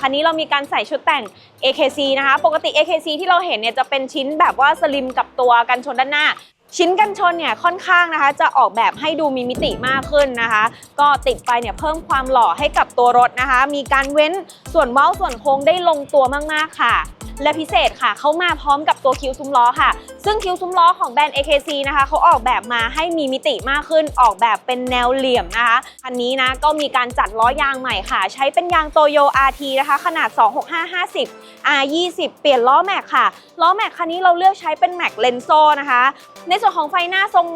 คันนี้เรามีการใส่ชุดแต่ง AKC นะคะ ปกติ AKC ที่เราเห็นเนี่ยจะเป็นชิ้นแบบว่าสลิมกับตัวกันชนด้านหน้า ชิ้นกันชนเนี่ยค่อนข้างนะคะ จะออกแบบให้ดูมีมิติมากขึ้นนะคะ ก็ติดไปเนี่ยเพิ่มความหล่อให้กับตัวรถนะคะ มีการเว้นส่วนเว้าส่วนโค้งได้ลงตัวมากๆค่ะ และพิเศษค่ะเขามาพร้อมกับตัวคิ้วซุ้มล้อค่ะ ซึ่งคิ้วซุ้มล้อของแบรนด์ AKC นะคะเขาออกแบบมาให้มีมิติมากขึ้นออกแบบเป็นแนวเหลี่ยมนะคะคันนี้นะก็มีการจัดล้อยางใหม่ค่ะ ใช้เป็นยางโตโย RT นะคะขนาด 26550 R20 เปลี่ยนล้อแม็กค่ะล้อแม็กคันนี้เราเลือกใช้เป็นแม็กเลนโซนะคะ ในส่วนของไฟหน้าทรง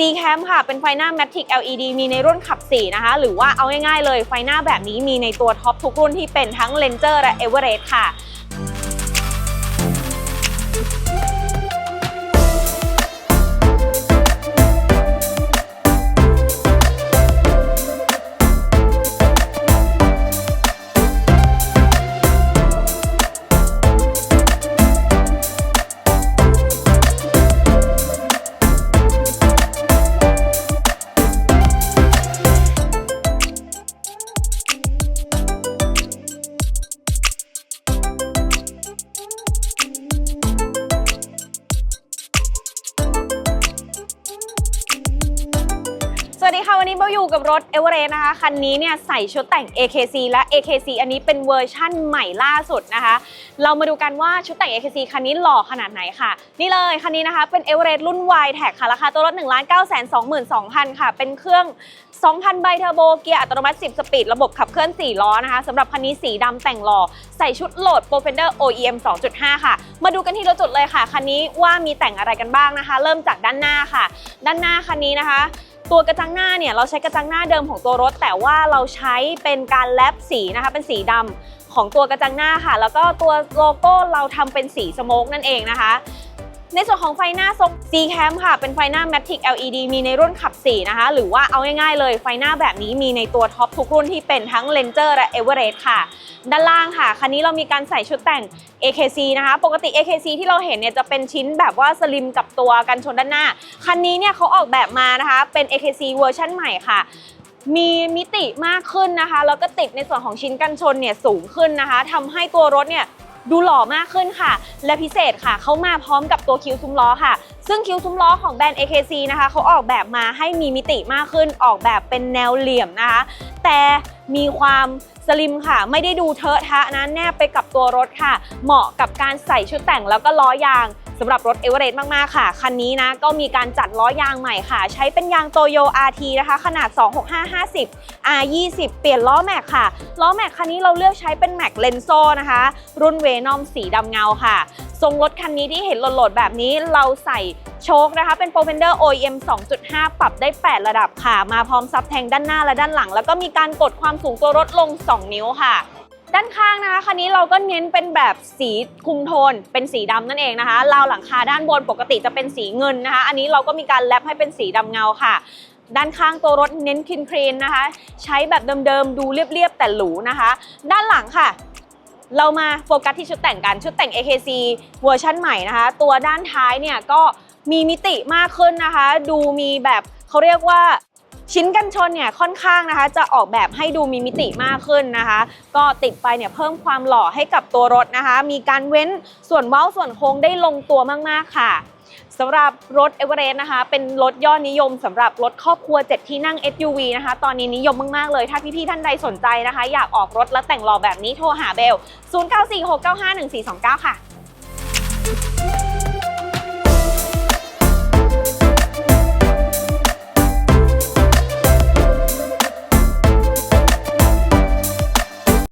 C Cam ค่ะ เป็นไฟหน้า Matic LED มีในรุ่นขับ 4 นะคะ หรือว่าเอาง่ายๆเลยไฟหน้าแบบนี้มีในตัวท็อปทุกรุ่นที่เป็นทั้ง Ranger และ Everest ค่ะ วัสดีค่ะ วันนี้เบลอยู่กับรถ e v e r e s t นะคะ คันนี้เนี่ยใส่ชุดแต่ง AKC และ AKC อันนี้เป็นเวอร์ชั่นใหม่ล่าสุดนะคะ เรามาดูกันว่าชุดแต่ง AKC คันนี้หล่อขนาดไหนค่ะ นี่เลยคันนี้นะคะเป็น e v e r e s t รุ่น Y Tech ค่ะ ราคาตัวรถ1 9 2 2 0 0 0 ค่ะ เป็นเครื่อง 2,000ไบเทอร์โบเกียร์อัตโนมัติ 10 สปีด ระบบขับเคลื่อน 4 ล้อนะคะสำหรับคันนี้สีดำแต่งหล่อใส่ชุดโหลด p r o f e n d e r OEM 2.5 ค่ะ มาดูกันที่รถจุดเลยค่ะคันนี้ว่ามีแต่งอะไรกันบ้างนะคะ เริ่มจากด้านหน้าค่ะ ด้านหน้าคันนี้นะคะ ตัวกระจังหน้าเนี่ยเราใช้กระจังหน้าเดิมของตัวรถ แต่ว่าเราใช้เป็นการแลบสีนะคะเป็นสีดำของตัวกระจังหน้าค่ะ แล้วก็ตัวโลโก้เราทำเป็นสีสโมกนั่นเองนะคะ ในส่วนของไฟหน้าทรง C Cam ค่ะ เป็นไฟหน้า Matic LED มีในรุ่นขับ 4 นะคะ หรือว่าเอาง่ายๆเลยไฟหน้าแบบนี้มีในตัวท็อปทุกรุ่นที่เป็นทั้ง Ranger และ Everest ค่ะ ด้านล่างค่ะ คันนี้เรามีการใส่ชุดแต่ง AKC นะคะ ปกติ AKC ที่เราเห็นเนี่ยจะเป็นชิ้นแบบว่าสลิมกับตัวกันชนด้านหน้า คันนี้เนี่ยเขาออกแบบมานะคะ เป็น AKC เวอร์ชันใหม่ค่ะมีมิติมากขึ้นนะคะ แล้วก็ติดในส่วนของชิ้นกันชนเนี่ยสูงขึ้นนะคะทำให้ตัวรถเนี่ย ดูหล่อมากขึ้นค่ะ และพิเศษค่ะเขามาพร้อมกับตัวคิ้วซุ้มล้อค่ะ ซึ่งคิ้วซุ้มล้อของแบรนด์ AKC นะคะเขาออกแบบมาให้มีมิติมากขึ้นออกแบบเป็นแนวเหลี่ยมนะคะ แต่มีความสลิมค่ะ ไม่ได้ดูเทอะทะนะแนบไปกับตัวรถค่ะ เหมาะกับการใส่ชุดแต่งแล้วก็ล้อยาง สำหรับรถเอเวอเรสต์มาก ๆ ค่ะ คันนี้นะก็มีการจัดล้อยางใหม่ค่ะ ใช้เป็นยางโตโย RT นะคะ ขนาด 26550 R20 เปลี่ยนล้อแม็กค่ะ ล้อแม็กคันนี้เราเลือกใช้เป็นแม็กเลนโซนะคะ รุ่นเวนอมสีดำเงาค่ะ ทรงรถคันนี้ที่เห็นโหลดๆแบบนี้เราใส่โชคนะคะเป็น p r o f e n d e r OEM 2.5 ปรับได้ 8 ระดับค่ะ มาพร้อมซับแทงด้านหน้าและด้านหลัง แล้วก็มีการกดความสูงตัวรถลง 2 นิ้วค่ะ ด้านข้างนะคะคันนี้เราก็เน้นเป็นแบบสีคุมโทน เป็นสีดำนั่นเองนะคะราวหลังคาด้านบนปกติจะเป็นสีเงินนะคะ อันนี้เราก็มีการแลปให้เป็นสีดำเงาค่ะ ด้านข้างตัวรถเน้นคลีนคลีนนะคะ ใช้แบบเดิมๆดูเรียบๆแต่หรูนะคะ ด้านหลังค่ะเรามาโฟกัสที่ชุดแต่งกัน ชุดแต่ง AKC เวอร์ชั่นใหม่นะคะ ตัวด้านท้ายเนี่ยก็มีมิติมากขึ้นนะคะ ดูมีแบบเขาเรียกว่า ชิ้นกันชนเนี่ยค่อนข้างนะคะ จะออกแบบให้ดูมีมิติมากขึ้นนะคะ ก็ติดไปเนี่ยเพิ่มความหล่อให้กับตัวรถนะคะ มีการเว้นส่วนเว้าส่วนโค้งได้ลงตัวมากๆค่ะสำหรับรถเอเวอเรสต์นะคะ เป็นรถยอดนิยมสำหรับรถครอบครัว 7 ที่นั่ง SUV นะคะ ตอนนี้นิยมมาก ๆ เลย ถ้าพี่ ๆ ท่านใดสนใจนะคะ อยากออกรถและแต่งหล่อแบบนี้โทรหาเบล 0946951429 ค่ะ